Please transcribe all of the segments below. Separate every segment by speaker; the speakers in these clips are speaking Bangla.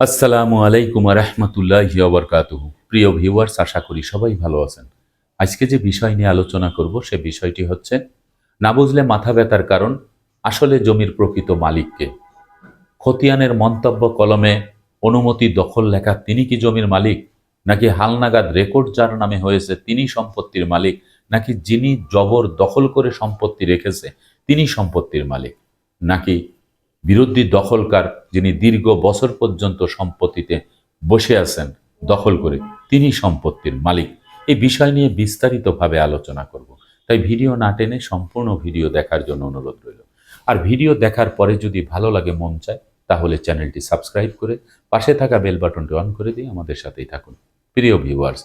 Speaker 1: আসসালামু আলাইকুম রহমতুল্লাহ বরকাতুহ। প্রিয় ভিউয়ার্স, আশা করি সবাই ভালো আছেন। আজকে যে বিষয় নিয়ে আলোচনা করব, সে বিষয়টি হচ্ছে, না বুঝলে মাথা ব্যথার কারণ, আসলে জমির প্রকৃত মালিককে। খতিয়ানের মন্তব্য কলমে অনুমতি দখল লেখা তিনি কি জমির মালিক, নাকি হালনাগাদ রেকর্ড যার নামে হয়েছে তিনি সম্পত্তির মালিক, নাকি যিনি জবর দখল করে সম্পত্তি রেখেছে তিনি সম্পত্তির মালিক, নাকি বিরোধী দখলকার যিনি দীর্ঘ বছর পর্যন্ত সম্পত্তিতে বসে আছেন, দখল করে তিনি সম্পত্তির মালিক। এই বিষয় নিয়ে বিস্তারিতভাবে আলোচনা করব। তাই ভিডিও না টেনে সম্পূর্ণ ভিডিও দেখার জন্য অনুরোধ রইল। আর ভিডিও দেখার পরে যদি ভালো লাগে, মন চায়, তাহলে চ্যানেলটি সাবস্ক্রাইব করে পাশে থাকা বেল বাটনটি অন করে দিয়ে আমাদের সাথেই থাকুন। প্রিয় ভিউয়ার্স,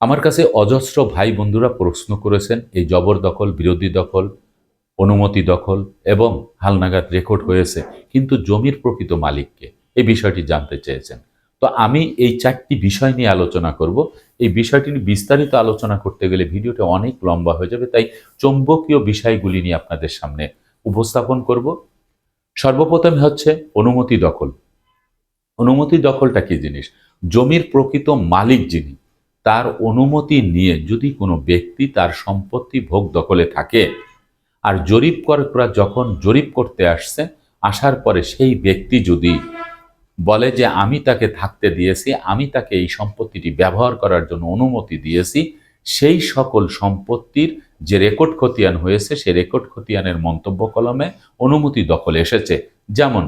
Speaker 1: আমার কাছে অজস্র ভাই বন্ধুরা প্রশ্ন করেছেন, এই জবরদখল বিরোধী দখল অনুমতি দখল এবং হালনাগাদ রেকর্ড হয়েছে, কিন্তু জমির প্রকৃত মালিককে এই বিষয়টি জানতে চেয়েছেন। তো আমি এই চারটি বিষয় নিয়ে আলোচনা করব। এই বিষয়টি বিস্তারিত আলোচনা করতে গেলে ভিডিওটা অনেক লম্বা হয়ে যাবে, তাই চৌম্বকীয় বিষয়গুলি নিয়ে আপনাদের সামনে উপস্থাপন করব। সর্বপ্রথম হচ্ছে অনুমতি দখল। অনুমতি দখলটা কি জিনিস? জমির প্রকৃত মালিক যিনি, তার অনুমতি নিয়ে যদি কোনো ব্যক্তি তার সম্পত্তি ভোগ দখলে থাকে আর জরিপ করা যখন জরিপ করতে আসছে, আসার পরে সেই ব্যক্তি যদি বলে যে, আমি তাকে থাকতে দিয়েছি, আমি তাকে এই সম্পত্তিটি ব্যবহার করার জন্য অনুমতি দিয়েছি, সেই সকল সম্পত্তির যে রেকর্ড খতিয়ান হয়েছে, সে রেকর্ড খতিয়ানের মন্তব্য কলমে অনুমতি দখলে এসেছে। যেমন,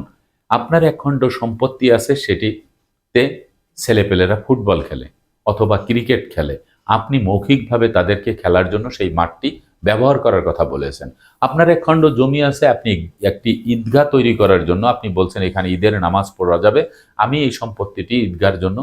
Speaker 1: আপনার একখণ্ড সম্পত্তি আছে, সেটিতে ছেলেপেলেরা ফুটবল খেলে অথবা ক্রিকেট খেলে। আপনি মৌখিকভাবে তাদেরকে খেলার জন্য সেই মাঠটি ব্যবহার করার কথা বলেছেন। আপনার এক খণ্ড জমি আছে, আপনি একটি ঈদগাহ তৈরি করার জন্য, আপনি বলছেন এখানে ঈদের নামাজ পড়া যাবে, আমি এই সম্পত্তিটি ঈদগার জন্য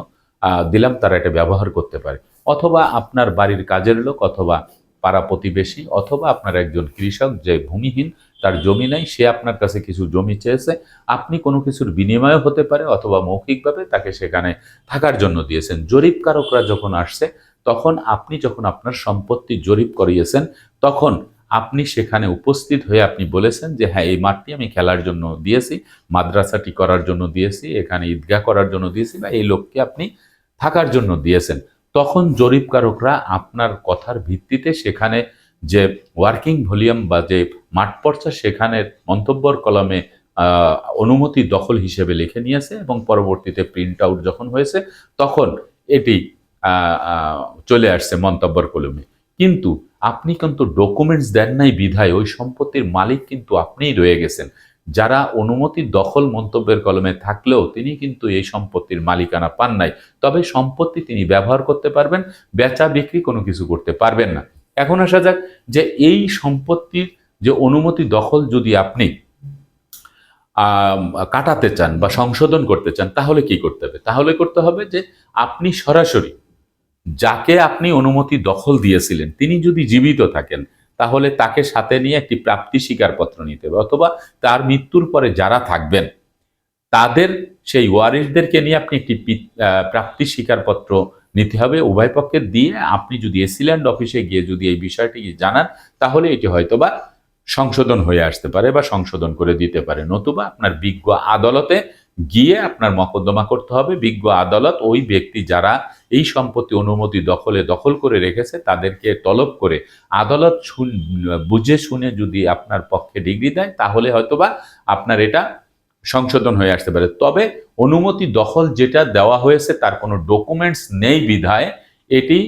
Speaker 1: দিলাম, তারা এটা ব্যবহার করতে পারে। অথবা আপনার বাড়ির কাজের লোক, অথবা পাড়া প্রতিবেশী, অথবা আপনার একজন কৃষক যে ভূমিহীন, তার জমি নেই, সে আপনার কাছে কিছু জমি চেয়েছে, আপনি কোনো কিছুর বিনিময় হতে পারে, অথবা মৌখিকভাবে তাকে সেখানে থাকার জন্য দিয়েছেন। জরিপকারকরা যখন আসছে তখন আপনি যখন আপনার সম্পত্তি জরিপ করিয়েছেন, তখন আপনি সেখানে উপস্থিত হয়ে আপনি বলেছেন যে হ্যাঁ এই মাঠটি আমি খেলার জন্য দিয়েছি, মাদ্রাসাটি করার জন্য দিয়েছি, এখানে ঈদগাহ করার জন্য দিয়েছি বা এই লোককে আপনি থাকার জন্য দিয়েছেন। তখন জরিপকারকরা আপনার কথার ভিত্তিতে সেখানে যে ওয়ার্কিং ভলিউম বা যে মাঠ পর্চা, সেখানে মন্তব্যর কলমে অনুমতি দখল হিসেবে লিখে নিয়েছে এবং পরবর্তীতে প্রিন্ট আউট যখন হয়েছে, তখন এটি চলে আসছে মন্তব্যর কলমে। কিন্তু আপনি কিন্তু ডকুমেন্টস দেন নাই বিধায় ওই সম্পত্তির মালিক কিন্তু আপনিই রয়ে গেছেন। যারা অনুমতি দখল মন্তব্যের কলমে থাকলেও তিনি কিন্তু এই সম্পত্তির মালিকানা পান নাই। তবে সম্পত্তি তিনি ব্যবহার করতে পারবেন, বেচা বিক্রি কোনো কিছু করতে পারবেন না। এখন আসা যাক যে এই সম্পত্তির যে অনুমতি দখল যদি আপনি কাটাতে চান বা সংশোধন করতে চান, তাহলে কি করতে হবে? তাহলে করতে হবে যে আপনি সরাসরি যাকে আপনি অনুমতি দখল দিয়েছিলেন, তিনি যদি জীবিত থাকেন, তাহলে তাকে সাথে নিয়ে একটি প্রাপ্তি স্বীকারপত্র নিতে হবে অথবা তার মৃত্যুর পরে যারা থাকবেন, তাদের সেই ওয়ারিসদেরকে নিয়ে আপনি একটি প্রাপ্তি স্বীকারপত্র নিতে হবে। উভয় পক্ষে দিয়ে আপনি যদি এসিল্যান্ড অফিসে গিয়ে যদি এই বিষয়টি জানান, তাহলে এটি হয়তোবা সংশোধন হয়ে আসতে পারে বা সংশোধন করে দিতে পারে। নতুবা আপনার বিজ্ঞ আদালতে গিয়ে আপনার মকদ্দমা করতে হবে। বিজ্ঞ আদালত ওই ব্যক্তি যারা এই সম্পত্তি অনুমতি দখলে দখল করে রেখেছে, তাদেরকে তলব করে আদালত শুন, বুঝে শুনে যদি আপনার পক্ষে ডিগ্রি দেয়, তাহলে হয়তোবা আপনার এটা সংশোধন হয়ে আসতে পারে। তবে অনুমতি দখল যেটা দেওয়া হয়েছে, তার কোনো ডকুমেন্টস নেই বিধায়, এটি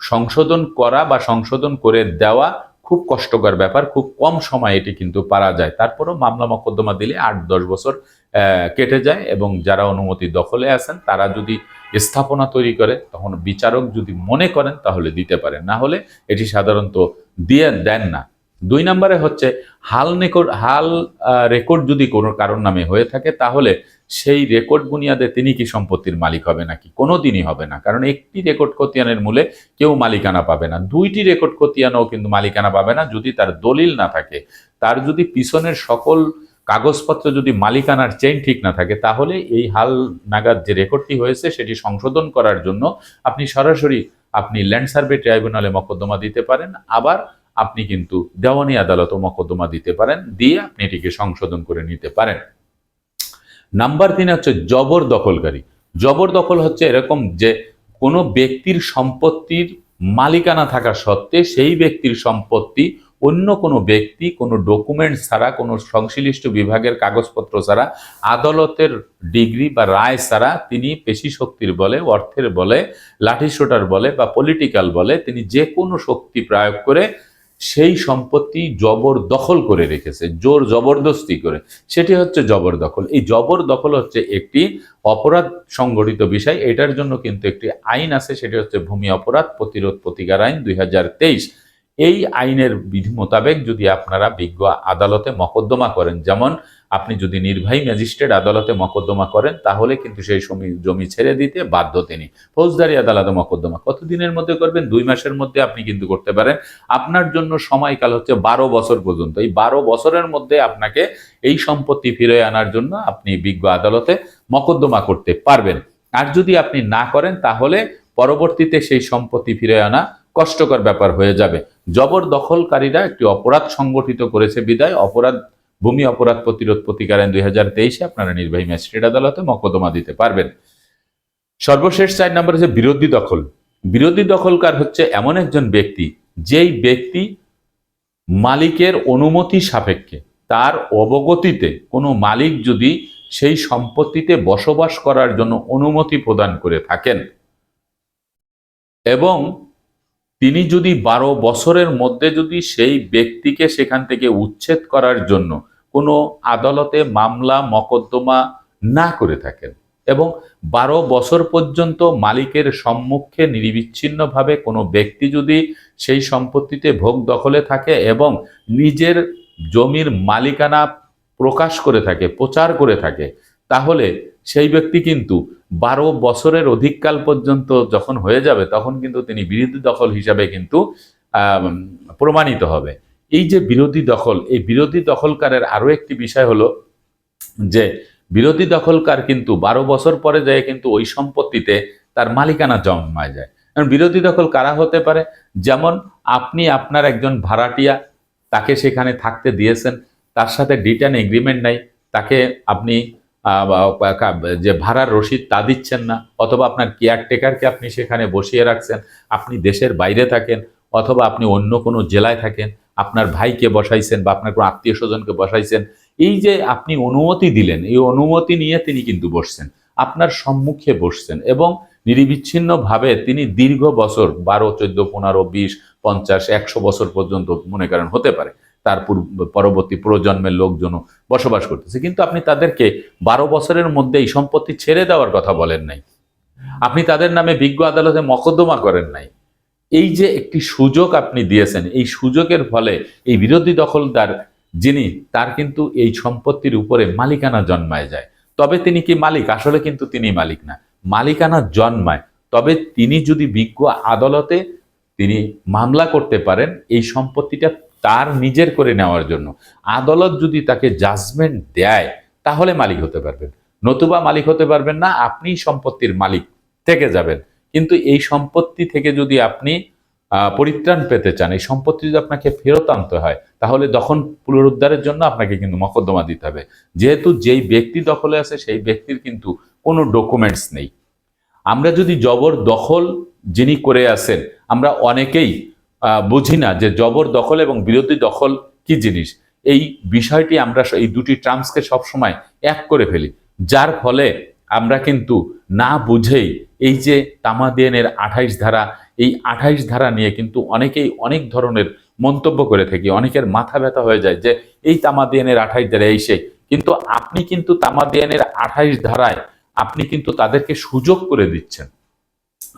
Speaker 1: সংশোধন করা বা সংশোধন করে দেওয়া খুব কষ্টকর ব্যাপার, খুব কম সময় এটি কিন্তু পারা যায়। তারপরও মামলা মকদ্দমা দিলে আট দশ বছর কেটে যায় এবং যারা অনুমতি দখলে আছেন, তারা যদি স্থাপনা তৈরি করে, তখন বিচারক যদি মনে করেন, তাহলে দিতে পারেন। না হলে এটি সাধারণত দিয়ে দেন না। দুই নম্বরে হচ্ছে, হাল রেকর্ড হাল রেকর্ড যদি কোনো কারোর নামে হয়ে থাকে, তাহলে সেই রেকর্ড বুনিয়াদে তিনি কি সম্পত্তির মালিক হবে নাকি? কোনো দিনই হবে না। কারণ একটি রেকর্ড খতিয়ানের মূলে কেউ মালিকানা পাবে না। দুইটি রেকর্ড খতিয়ানও কিন্তু মালিকানা পাবে না। যদি তার দলিল না থাকে, তার যদি পিছনের সকল কাগজপত্র যদি মালিকানার চেইন ঠিক না থাকে, তাহলে এই হাল নাগাদ যে রেকর্ডটি হয়েছে, সেটি সংশোধন করার জন্য আপনি সরাসরি আপনি ল্যান্ড সার্ভে ট্রাইব্যুনালে মকদ্দমা দিতে পারেন। আবার আপনি কিন্তু দেওয়ানি আদালতও মকদ্দমা দিতে পারেন। দিয়ে আপনি এটিকে সংশোধন করে নিতে পারেন। নাম্বার তিন হচ্ছে জবর দখলকারী। জবর দখল হচ্ছে এরকম যে কোনো ব্যক্তির সম্পত্তির মালিকানা থাকা সত্ত্বে সেই ব্যক্তির সম্পত্তি অন্য কোনো ব্যক্তি, কোনো ডকুমেন্ট ছাড়া, কোনো সংশ্লিষ্ট বিভাগের কাগজপত্র ছাড়া, আদালতের ডিগ্রি বা রায় ছাড়া তিনি পেশি শক্তির বলে, অর্থের বলে, লাঠিসোটার বলে বা পলিটিক্যাল বলে তিনি যে কোনো শক্তি প্রয়োগ করে সেই সম্পত্তি জবর দখল করে রেখেছে, জোর জবরদস্তি করে। সেটি হচ্ছে জবরদখল। এই জবরদখল হচ্ছে একটি অপরাধ সংগঠিত বিষয়। এটার জন্য কিন্তু একটি আইন আছে, সেটি হচ্ছে ভূমি অপরাধ প্রতিরোধ প্রতিকার আইন দুই হাজার তেইশ। এই আইনের বিধি মোতাবেক যদি আপনারা বিজ্ঞ আদালতে মকদ্দমা করেন, যেমন আপনি যদি নির্বাহী ম্যাজিস্ট্রেট আদালতে মকদ্দমা করেন, তাহলে কিন্তু সেই জমি জমি ছেড়ে দিতে বাধ্য তিনি। ফৌজদারি আদালতে মকদ্দমা কতদিনের মধ্যে করবেন? দুই মাসের মধ্যে আপনি কিন্তু করতে পারেন। আপনার জন্য সময়কাল হচ্ছে বারো বছর পর্যন্ত। এই বারো বছরের মধ্যে আপনাকে এই সম্পত্তি ফিরে আনার জন্য আপনি বিজ্ঞ আদালতে মকদ্দমা করতে পারবেন। আর যদি আপনি না করেন, তাহলে পরবর্তীতে সেই সম্পত্তি ফিরে আনা কষ্টকর ব্যাপার হয়ে যাবে। জবরদখলকারীরা একটি অপরাধ সংগঠিত করেছে বিদায়। অপরাধ, ভূমি অপরাধ প্রতিরোধ প্রতিকার আইন দুই আপনারা নির্বাহী ম্যাজিস্ট্রেট আদালতে মকদ্দমা দিতে পারবেন। সর্বশেষ চার নম্বর হচ্ছে বিরোধী দখল। বিরোধী দখলকার হচ্ছে এমন একজন ব্যক্তি, যেই ব্যক্তি মালিকের অনুমতি সাপেক্ষে, তার অবগতিতে কোনো মালিক যদি সেই সম্পত্তিতে বসবাস করার জন্য অনুমতি প্রদান করে থাকেন। এবং তিনি যদি বারো বছরের মধ্যে যদি সেই ব্যক্তিকে সেখান থেকে উচ্ছেদ করার জন্য কোনো আদালতে মামলা, মকদ্দমা না করে থাকেন এবং বারো বছর পর্যন্ত মালিকের সম্মুখে নিরবিচ্ছিন্নভাবে কোনো ব্যক্তি যদি সেই সম্পত্তিতে ভোগ দখলে থাকে এবং নিজের জমির মালিকানা প্রকাশ করে থাকে, প্রচার করে থাকে, তাহলে সেই ব্যক্তি কিন্তু বারো বছরের অধিককাল পর্যন্ত যখন হয়ে যাবে, তখন কিন্তু তিনি বিরোধী দখল হিসাবে কিন্তু প্রমাণিত হবে। এই যে বিরোধী দখল, এই বিরোধী দখলকারের আরও একটি বিষয় হলো যে, বিরোধী দখলকার কিন্তু বারো বছর পরে যায় কিন্তু ওই সম্পত্তিতে তার মালিকানা জন্মায় যায়। কারণ বিরোধী দখল কারা হতে পারে? যেমন আপনি আপনার একজন ভাড়াটিয়া, তাকে সেখানে থাকতে দিয়েছেন, তার সাথে রিটার্ন এগ্রিমেন্ট নাই, তাকে আপনি যে ভাড়ার রসিদ তা দিচ্ছেন না, অথবা আপনার কেয়ারটেকারকে আপনি সেখানে বসিয়ে রাখছেন, আপনি দেশের বাইরে থাকেন, অথবা আপনি অন্য কোনো জেলায় থাকেন, আপনার ভাইকে বসাইছেন বা আপনার কোনো আত্মীয় স্বজনকে বসাইছেন, এই যে আপনি অনুমতি দিলেন, এই অনুমতি নিয়ে তিনি কিন্তু বসছেন, আপনার সম্মুখে বসছেন এবং নিরবিচ্ছিন্নভাবে তিনি দীর্ঘ বছর, বারো, চোদ্দ, পনেরো, বিশ, পঞ্চাশ, একশো বছর পর্যন্ত মনে করেন হতে পারে তার পরবর্তী প্রজন্মের লোকজনও বসবাস করতেছে। কিন্তু আপনি তাদেরকে বারো বছরের মধ্যে এই সম্পত্তি ছেড়ে দেওয়ার কথা বলেন নাই। আপনি তাদের নামে বিজ্ঞ আদালতে মকদ্দমা করেন নাই। এই যে একটি সুযোগ আপনি দিয়েছেন, এই সুযোগের ফলে এই বিরোধী দখলদার যিনি, তার কিন্তু এই সম্পত্তির উপরে মালিকানা জন্মায় যায়। তবে তিনি কি মালিক? আসলে কিন্তু তিনি মালিক না। মালিকানা জন্মায়। তবে তিনি যদি বিজ্ঞ আদালতে তিনি মামলা করতে পারেন, এই সম্পত্তিটা তার নিজের করে নেওয়ার জন্য। আদালত যদি তাকে জাজমেন্ট দেয়, তাহলে মালিক হতে পারবেন। নতুবা মালিক হতে পারবেন না আপনি সম্পত্তির মালিক থেকে যাবেন। কিন্তু এই সম্পত্তি থেকে যদি আপনি পরিত্রাণ পেতে চান, এই সম্পত্তি যদি আপনাকে ফেরত আনতে হয়, তাহলে দখল পুনরুদ্ধারের জন্য আপনাকে কিন্তু মকদ্দমা দিতে হবে। যেহেতু যেই ব্যক্তি দখলে আছে, সেই ব্যক্তির কিন্তু কোনো ডকুমেন্টস নেই। আমরা যদি জবর দখল যিনি করে আছেন, আমরা অনেকেই বুঝি না যে জবর দখল এবং বিরোধী দখল কি জিনিস? এই বিষয়টি আমরা এই দুটি টার্মসকে সবসময় এক করে ফেলি। যার ফলে আমরা কিন্তু না বুঝেই এই যে তামাদিয়ানের আঠাইশ ধারা, এই আঠাইশ ধারা নিয়ে কিন্তু অনেকেই অনেক ধরনের মন্তব্য করে থাকি। অনেকের মাথা ব্যথা হয়ে যায় যে, এই তামাদিয়ানের আঠাইশ ধারা, এই সেই। কিন্তু আপনি কিন্তু তামাদিয়ানের আঠাইশ ধারায় আপনি কিন্তু তাদেরকে সুযোগ করে দিচ্ছেন।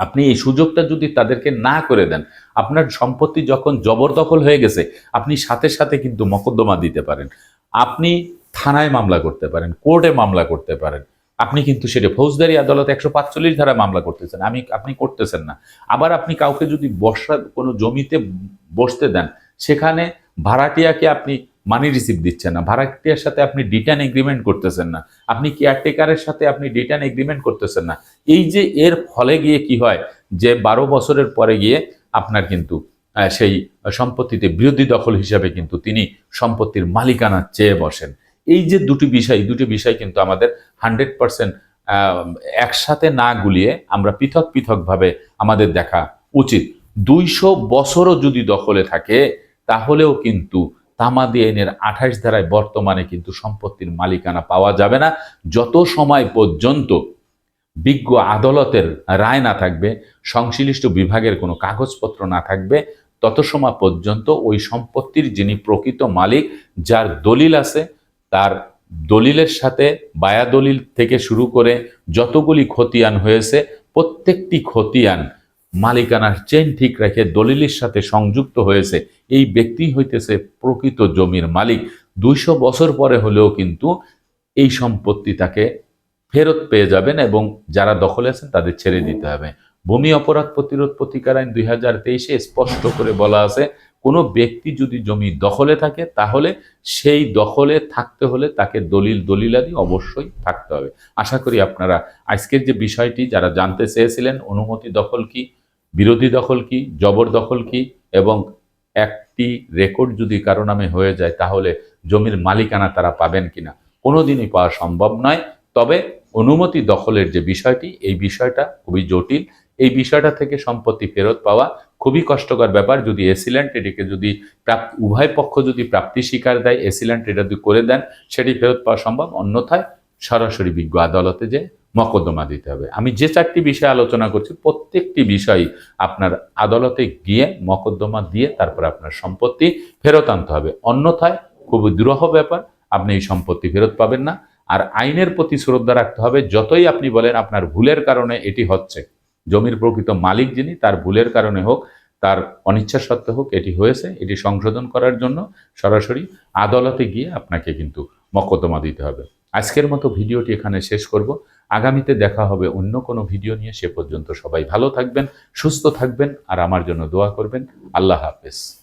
Speaker 1: আপনি এই সুযোগটা যদি তাদেরকে না করে দেন, আপনার সম্পত্তি যখন জবরদখল হয়ে গেছে, আপনি সাথে সাথে কিন্তু মকদ্দমা দিতে পারেন। আপনি থানায় মামলা করতে পারেন, কোর্টে মামলা করতে পারেন। আপনি কিন্তু সেটা ফৌজদারি আদালত একশো পাঁচচল্লিশ ধারা মামলা করতেছেন, আমি, আপনি করতেছেন না। আবার আপনি কাউকে যদি বসা কোনো জমিতে বসতে দেন, সেখানে ভাড়াটিয়াকে আপনি মানি রিসিভ দিচ্ছেন না। ভাড়াটিয়ার সাথে আপনি ডিটার্ন এগ্রিমেন্ট করতেছেন না। আপনি কেয়ারটেকারের সাথে আপনি ডিটার্ন এগ্রিমেন্ট করতেছেন না? এই যে এর ফলে গিয়ে কি হয়? যে বারো বছরের পরে গিয়ে আপনার কিন্তু সেই সম্পত্তিতে বিরোধী দখল হিসাবে কিন্তু তিনি সম্পত্তির মালিকানা চেয়ে বসেন। এই যে দুটি বিষয় দুটি বিষয় কিন্তু আমাদের হান্ড্রেড পার্সেন্ট একসাথে না গুলিয়ে আমরা পৃথক পৃথকভাবে আমাদের দেখা উচিত। দুইশো বছরও যদি দখলে থাকে, তাহলেও কিন্তু তামাদি আইনের আঠাশ ধারায় বর্তমানে কিন্তু সম্পত্তির মালিকানা পাওয়া যাবে না। যত সময় পর্যন্ত বিজ্ঞ আদালতের রায় না থাকবে, সংশ্লিষ্ট বিভাগের কোনো কাগজপত্র না থাকবে, তত সময় পর্যন্ত ওই সম্পত্তির যিনি প্রকৃত মালিক, যার দলিল আছে, তার দলিলের সাথে বায়া দলিল থেকে শুরু করে যতগুলি খতিয়ান হয়েছে, প্রত্যেকটি খতিয়ান মালিকানার চেন ঠিক রেখে দলিলের সাথে সংযুক্ত হয়েছে। এই ব্যক্তি হইতেছে প্রকৃত জমির মালিক। দুইশো বছর পরে হলেও কিন্তু এই সম্পত্তি তাকে ফেরত পেয়ে যাবেন এবং যারা দখলে আছেন তাদের ছেড়ে দিতে হবে। ভূমি অপরাধ প্রতিরোধ প্রতিকার আইন দুই হাজার তেইশে স্পষ্ট করে বলা আছে, কোনো ব্যক্তি যদি জমি দখলে থাকে, তাহলে সেই দখলে থাকতে হলে তাকে দলিল দলিলাদি অবশ্যই থাকতে হবে। আশা করি আপনারা আজকের যে বিষয়টি, যারা জানতে চেয়েছিলেন অনুমতি দখল কি বিরোধী দখল কি জবরদখল কি, এবং একটি রেকর্ড যদি কারও নামে হয়ে যায়, তাহলে জমির মালিকানা তারা পাবেন কিনা? কোনোদিনই পাওয়া সম্ভব নয়। তবে অনুমতি দখলের যে বিষয়টি, এই বিষয়টা খুবই জটিল। এই বিষয়টা থেকে সম্পত্তি ফেরত পাওয়া খুবই কষ্টকর ব্যাপার। যদি এসিল্যান্ড এটিকে যদি প্রাপ্ত উভয় পক্ষ যদি প্রাপ্তি স্বীকার দেয় এসিল্যান্ড এটা যদি করে দেন, সেটি ফেরত পাওয়া সম্ভব। অন্যথায় সরাসরি বিজ্ঞ আদালতে যে মকদ্দমা দিতে হবে। আমি যে চারটি বিষয় আলোচনা করছি, প্রত্যেকটি বিষয় আপনার আদালতে গিয়ে মকদ্দমা দিয়ে তারপর আপনার সম্পত্তি ফেরত আনতে হবে। অন্যথায় খুবই দুরূহ ব্যাপার, আপনি এই সম্পত্তি ফেরত পাবেন না। আর আইনের প্রতি শ্রদ্ধা রাখতে হবে, যতই আপনি বলেন আপনার ভুলের কারণে এটি হচ্ছে। জমির প্রকৃত মালিক যিনি, তার ভুলের কারণে হোক, তার অনিচ্ছা সত্ত্বে হোক, এটি হয়েছে, এটি সংশোধন করার জন্য সরাসরি আদালতে গিয়ে আপনাকে কিন্তু মকদ্দমা দিতে হবে। আজকের মতো ভিডিওটি এখানে শেষ করব। আগামীতে দেখা হবে অন্য কোনো ভিডিও নিয়ে, সে পর্যন্ত সবাই ভালো থাকবেন, সুস্থ থাকবেন, আর আমার জন্য দোয়া করবেন। আল্লাহ হাফেজ।